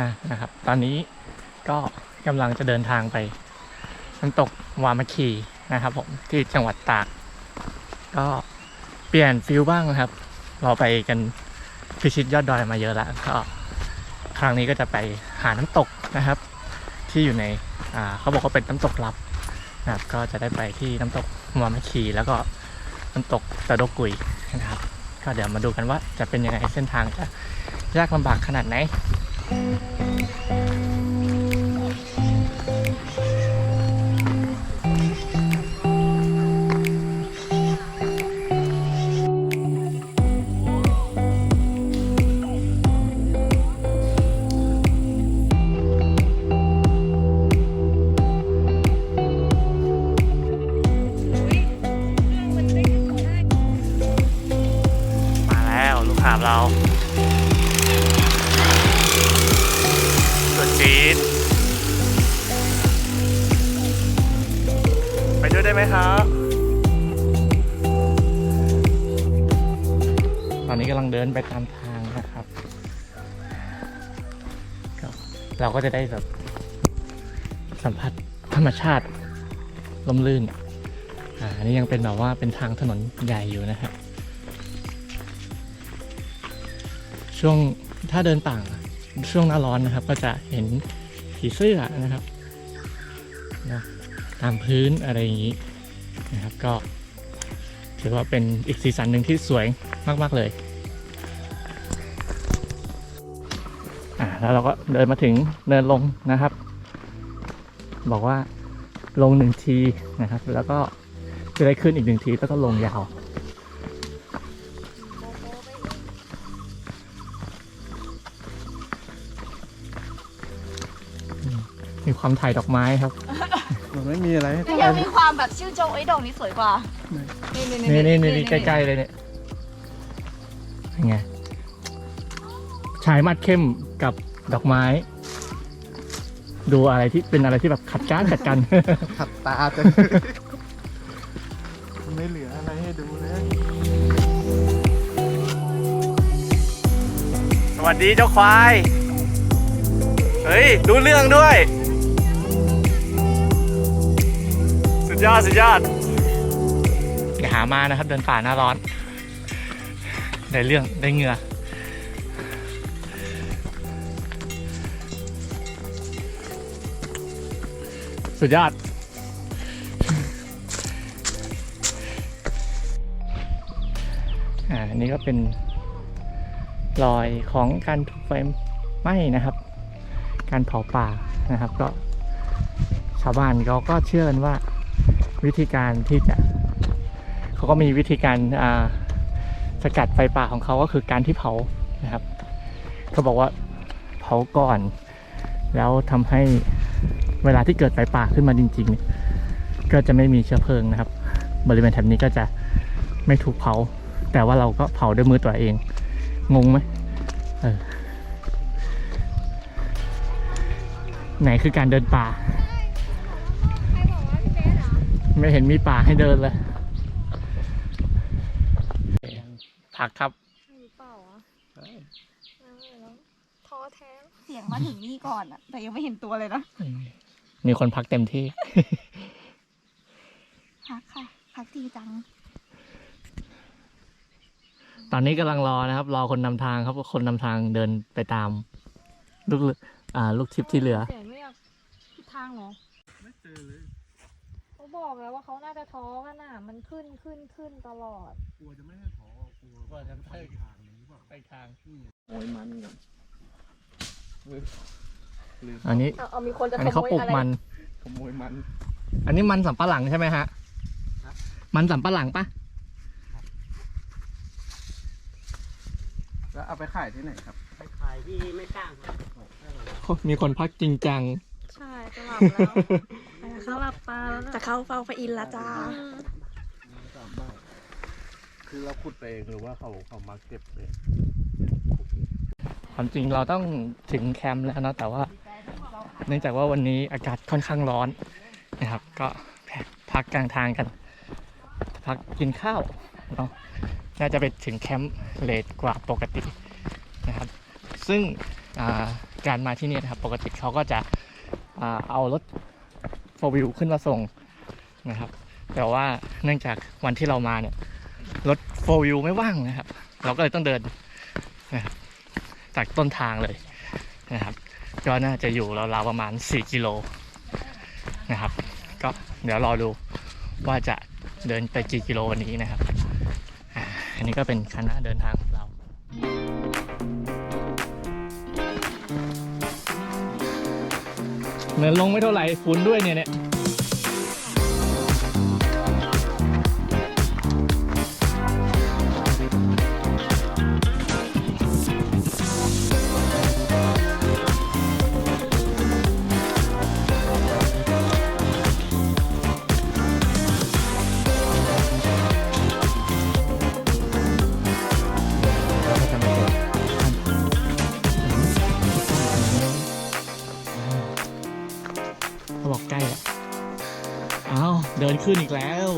านะครับ ตอนนี้ก็กำลังจะเดินทางไปน้ำตกวามาคีนะครับผมที่จังหวัดตาก ก็เปลี่ยนฟิลบ้างนะครับ เราไปกันพิชิตยอดดอยมาเยอะแล้วก็ครั้งนี้ก็จะไปหาน้ำตกนะครับ ที่อยู่ในอ่าเขาบอกว่าเป็นน้ำตกลับนะครับ ก็จะได้ไปที่น้ำตกวามาคีแล้วก็น้ำตกตะโดกุยนะครับ ก็เดี๋ยวมาดูกันว่าจะเป็นยังไงเส้นทางจะยากลำบากขนาดไหน มาแล้วลูกหาเรา ลังเดินไปตามทางนะครับ เราก็จะได้แบบสัมผัสธรรมชาติลมลื่นอ่านนี้ยังเป็นแบบว่าเป็นทางถนนใหญ่อยู่นะครับช่วงถ้าเดินป่าช่วงหน้าร้อนนะครับ ก็จะเห็นผีเสื้อนะครับนะตามพื้นอะไรอย่างนี้นะครับก็ถือว่าเป็นอีกสีสันหนึ่งที่สวยมาก ๆ เลย แล้วเราก็เดินมาถึงเดินลงนะครับ บอกว่าลงหนึ่งทีนะครับ แล้วก็จะได้ขึ้นอีกหนึ่งทีแล้วก็ลงยาวมีความถ่ายดอกไม้ครับ มันไม่มีอะไรให้แต่ยังมีความแบบชื่นชมไอ้ยดอกนี้สวยกว่า นี่นี่นี่นี่นี่ใกล้ๆเลยเนี่ยเป็นไงชายมัดเข้มกับดอกไม้ ดูอะไรที่เป็นอะไรที่แบบขัดกันขัดกัน ขัดตาจังไม่เหลืออะไรให้ดูเลยสวัสดีเจ้าควาย เฮ้ยดูเรื่องด้วย สุดยอด สุดยอด อย่าหามานะครับ เดินป่าหน้าร้อน ได้เรื่องได้เหงื่อ สุดยอด อ่าอันนี้ก็เป็นรอยของการถูกไฟไหม้นะครับ การเผาป่านะครับ ก็ชาวบ้านเขาก็เชื่อกันว่าวิธีการที่จะเขาก็มีวิธีการอ่าสกัดไฟป่าของเขาก็คือการที่เผานะครับเขาบอกว่าเผาก่อน แล้วทำให้ เวลาที่เกิดไฟป่าขึ้นมาจริงๆเนี่ยก็จะไม่มีเชื้อเพลิงนะครับ บริเวณแถบนี้ก็จะไม่ถูกเผา แต่ว่าเราก็เผาด้วยมือตัวเอง งงไหมเออไหนคือการเดินป่า ไม่เห็นมีป่าให้เดินเลยพักครับเปล่าอะท้อแท้เสียงมาถึงนี่ก่อนอะแต่ยังไม่เห็นตัวเลยนะมีคนพักเต็มที่ พักค่ะ พักจริงจัง ตอนนี้กำลังรอนะครับ รอคนนำทางครับคนนำทางเดินไปตาม ลูกเรืออ่า ลูกทิพย์ที่เหลือ เสียงไม่อยากทิศทางเหรอไม่เจอเลยเขาบอกแล้วว่าเขาน่าจะท้อกันน่ะ มันขึ้นขึ้นขึ้นตลอด กลัวจะไม่ให้ถอกลัวกลัวจะไม่ให้ทางนี้เปล่าไปทางโอยมันกันเฮ้ยลืม อันนี้เอาเอามีคนจะอันขนี้เขาโมยปลูกอะไรมัน ขโมยมันอันนี้มันสำปะหลังใช่ไหมฮะครับมันสำปะหลังปะแล้วเอาไปขายที่ไหนครับมีคนพักจริงจัง ใช่จะหลับแล้วจะหลับตาแล้วจะนะเข้าเฝ้าพระอินทร์ละจ้าสามบาทคือเราขุดไปเองหรือว่าเขาเขามาเก็บเอง ความจริงเราต้องถึงแคมป์แล้วนะแต่ว่า เนื่องจากว่าวันนี้อากาศค่อนข้างร้อนนะครับ ก็พักกลางทางกัน พักกินข้าวเนาะน่าจะไปถึงแคมป์เลทกว่าปกตินะครับ ซึ่งาการมาที่นี่นะครับ ปกติเขาก็จะอเอารถโฟวิวขึ้นมาส่งนะครับ แต่ว่าเนื่องจากวันที่เรามาเนี่ยรถโฟวิวไม่ว่างนะครับ เราก็เลยต้องเดินนะครับ จากต้นทางเลยนะครับ ก็น่าจะอยู่ราวๆประมาณ 4 กิโลนะครับ ก็เดี๋ยวรอดูว่าจะเดินไปกี่กิโลวันนี้นะครับอันนี้ก็เป็นคณะเดินทางของเราเนินลงไม่เท่าไหร่ฝุ่นด้วยเนี่ยเนี่ย เดินขึ้นอีกแล้ว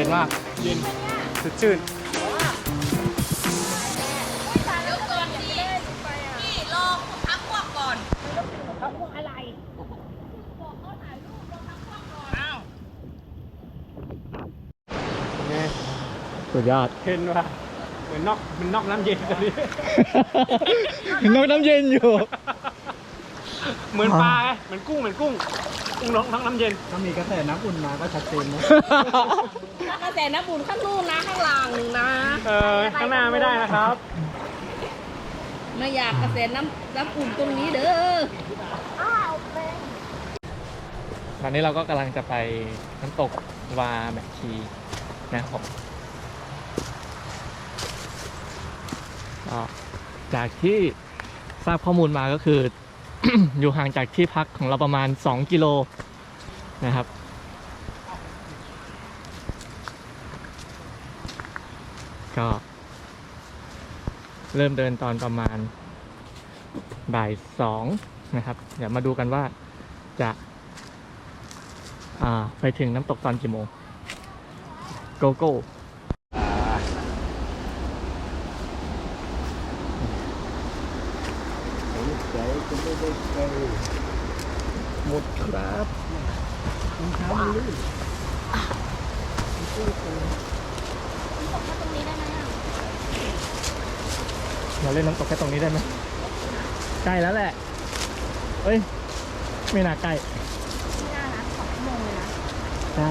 ย็นมาก เย็นสดชื่นสุดยอดเห็นว่าเหมือนนอกมันนอกน้ำเย็นตอนนี้นกน้ำเย็นอยู่ เหมือนปลาไงเหมือนกุ้งเหมือนกุ้งกุ้ง นอกนอกน้ำเย็น ถ้ามีกระแสน้ำอุ่นมาก็ชัดเจนนะ กระแสน้ำบุญข้างนู่นนะข้างล่างหนึ่งนะเออข้างหน้าไม่ได้นะครับ ไม่อยากกระแสน้ำน้ำอุ่นตรงนี้เด้อตอนนี้เราก็กำลังจะไปน้ำตกวาแมคคีนะครับผมก็จากที่ทราบข้อมูลมาก็คือ อยู่ห่างจากที่พักของเราประมาณ 2 กิโลนะครับ ก็ เริ่มเดินตอนประมาณบ่ายสองนะครับ เดี๋ยวมาดูกันว่าจะาไปถึงน้ำตกตอนกี่โมง โกโก้ หมดครับเราเล่นน้ำตกแค่ตรงนี้ได้ไหมใกล้แล้วแหละเฮ้ย ไม่น่าใกล้ ไม่น่านะสองชั่วโมงเลยนะใช่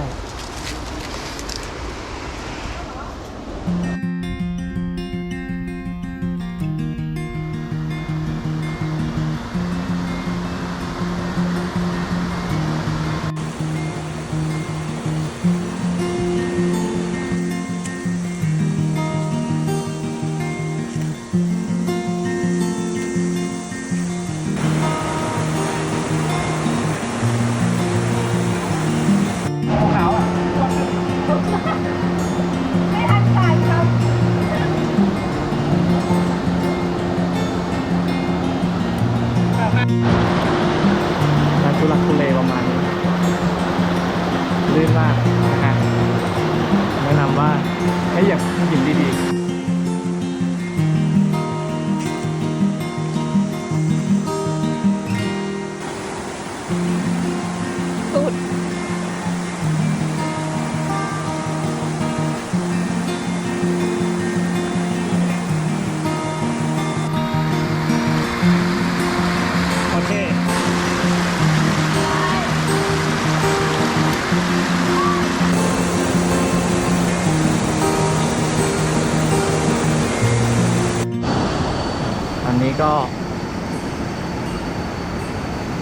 อนนี้ก็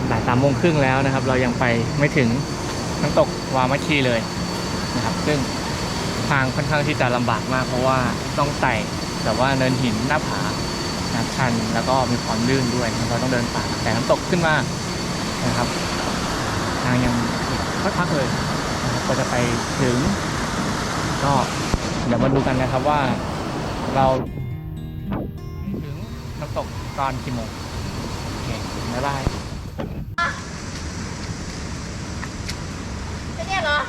บ่ายสามโมงครึ่งแล้วนะครับ เรายังไปไม่ถึงน้ำตกวามัชีเลยนะครับ ซึ่งทางค่อนข้างที่จะลำบากมาก เพราะว่าต้องไต่แต่ว่าเนินหินหน้าผานะชันแล้วก็มีความลื่นด้วยเราต้องเดินป่าแต่น้ำตกขึ้นมานะครับทางยังอีกสักพักเลยนะก็จะไปถึง ก็เดี๋ยวมาดูกันนะครับว่าเรา น้ำตกตอนกี่โมงโอเคบ๊ายบายจะเนี่ยเหรอ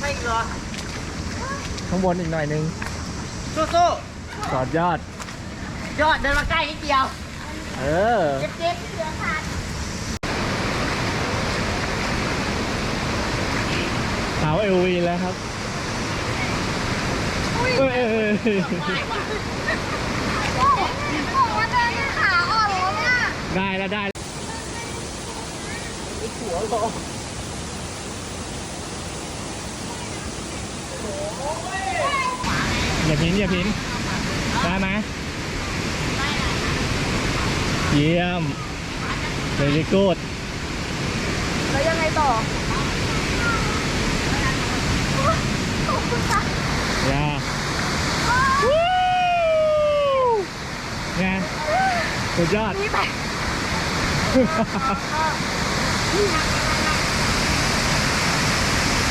ไม่เหรอข้างบนอีกหน่อยนึงสู้กอดยอด ๆยอดเดินมาใกล้นิดเดียวเออ เจ็บเจ็บเหลือขาดสาวเอลวีแล้วครับ ได้แล้วได้อย่าพินอย่าพินได้ไหมเยี่ยมเบรกกูดแล้วยังไงต่อ อย่าวู้ไง สุดยอด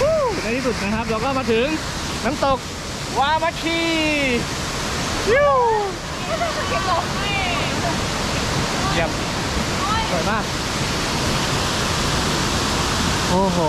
วู้ในที่สุดนะครับ เราก็มาถึงน้ำตกวามาชียูเยี่ยมสวยมาก โอ้โห